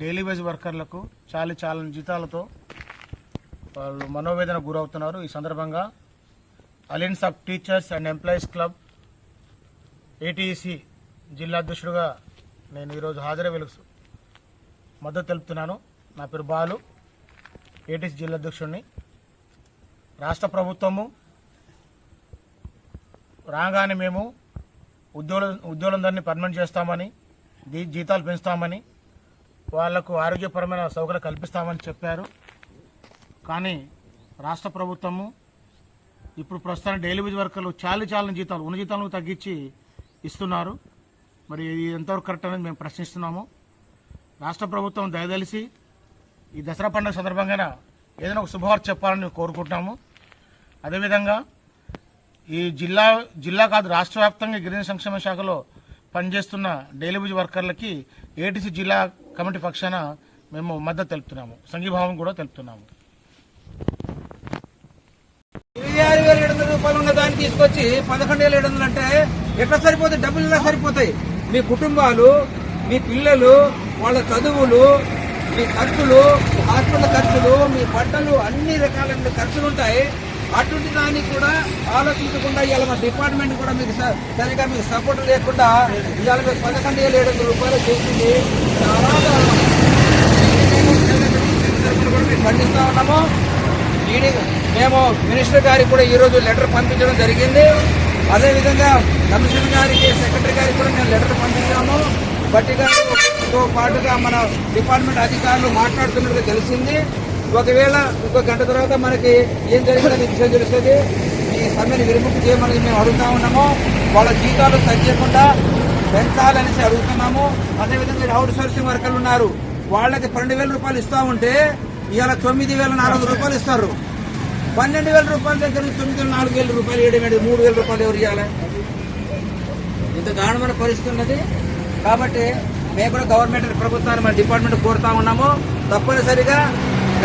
Daily wage వర్కర్లకు చాలి చాలని జీతాలతో వాళ్ళు మనోవేదన గురవుతున్నారు. ఈ సందర్భంగా alliance of teachers and employees club ATC జిల్లా అధ్యక్షుడిగా నేను ఈరోజు హాజరై వెలుగు మద్దతు తెలుపుతున్నాను. నా పేరు బాలు ఏటీసీ జిల్లా అధ్యక్షుడిని. రాష్ట్ర ప్రభుత్వము రాగానే మేము ఉద్యోగుల ఉద్యోగులందరినీ పర్మనెంట్ చేస్తామని జీతాలు పెంచుతామని వాళ్ళకు ఆరోగ్యపరమైన సౌకర్యం కల్పిస్తామని చెప్పారు. కానీ రాష్ట్ర ప్రభుత్వము ఇప్పుడు ప్రస్తుతం డైలీ వేజ్ వర్కర్లు చాలి చాలని జీతాలు ఉన్న జీతాలను తగ్గించి ఇస్తున్నారు. మరి ఇది ఎంతవరకు కరెక్ట్ అనేది మేము ప్రశ్నిస్తున్నాము. రాష్ట్ర ప్రభుత్వం దయదలిసి ఈ దసరా పండుగ సందర్భంగా ఏదైనా ఒక శుభవార్త చెప్పాలని కోరుకుంటున్నాము. అదేవిధంగా ఈ జిల్లా జిల్లా కాదు రాష్ట్ర వ్యాప్తంగా గిరిజన సంక్షేమ శాఖలో పనిచేస్తున్న డైలీ వేజ్ వర్కర్లకి ఏటీసీ జిల్లా కమిటీ పక్షాన మేము మద్దతు తెలుపుతున్నాము. సంఘీభావం కూడా తెలుపుతున్నాము. ఇరవై ఆరు వేల ఏడు వందల రూపాయలు ఉన్న దాన్ని తీసుకొచ్చి పదకొండు వేల ఏడు వందలు అంటే ఎట్లా సరిపోతాయి? డబ్బులు ఎలా సరిపోతాయి? మీ కుటుంబాలు మీ పిల్లలు వాళ్ళ చదువులు మీ ఖర్చులు హాస్పిటల్ ఖర్చులు మీ బట్టలు అన్ని రకాలైన ఖర్చులు ఉంటాయి. అటువంటి దానికి కూడా ఆలోచించకుండా ఇవాళ మా డిపార్ట్మెంట్ కూడా మీకు స- సరిగా మీకు సపోర్ట్ లేకుండా ఇవాళ మీకు పదకొండు వేల ఏడు వందల రూపాయలు చేసింది. చాలా దారుణం. తరపున కూడా మేము ఖండిస్తా ఉన్నాము. ఈడీ- మేము మినిస్టర్ గారికి కూడా ఈరోజు లెటర్ పంపించడం జరిగింది. అదేవిధంగా కమిషనర్ గారికి సెక్రటరీ గారికి కూడా మేము లెటర్ పంపించాము. బట్టి గారితో పాటుగా మన డిపార్ట్మెంట్ అధికారులు మాట్లాడుతున్నట్టుగా తెలిసింది. ఒకవేళ ఇంకో గంట తర్వాత మనకి ఏం జరిగిందని విషయం తెలుస్తుంది. ఈ సమ్మెను విరుముక్తి చేయమని మేము అడుగుతా ఉన్నాము. వాళ్ళ జీతాలు తగ్గకుండా పెంచాలనేసి అడుగుతున్నాము. అదేవిధంగా అవుట్ సోర్సింగ్ వర్కర్లు ఉన్నారు. వాళ్ళకి పన్నెండు వేల రూపాయలు ఇస్తూ ఉంటే ఇవాళ తొమ్మిది వేల నాలుగు వందల రూపాయలు ఇస్తారు. పన్నెండు వేల రూపాయల దగ్గర తొమ్మిది వేల నాలుగు వేల రూపాయలు ఏడు ఏంటి? మూడు వేల రూపాయలు ఎవరు ఇవ్వాలి? ఇంత దారుణమైన పరిస్థితి ఉన్నది. కాబట్టి మేము కూడా గవర్నమెంట్ ప్రభుత్వాన్ని మన డిపార్ట్మెంట్ కోరుతా ఉన్నాము. తప్పనిసరిగా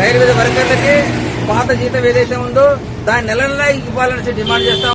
రైల్వే వర్కర్లకి పాత జీతం ఏదైతే ఉందో దాన్ని నెల నెలా ఇవ్వాలని డిమాండ్ చేస్తాం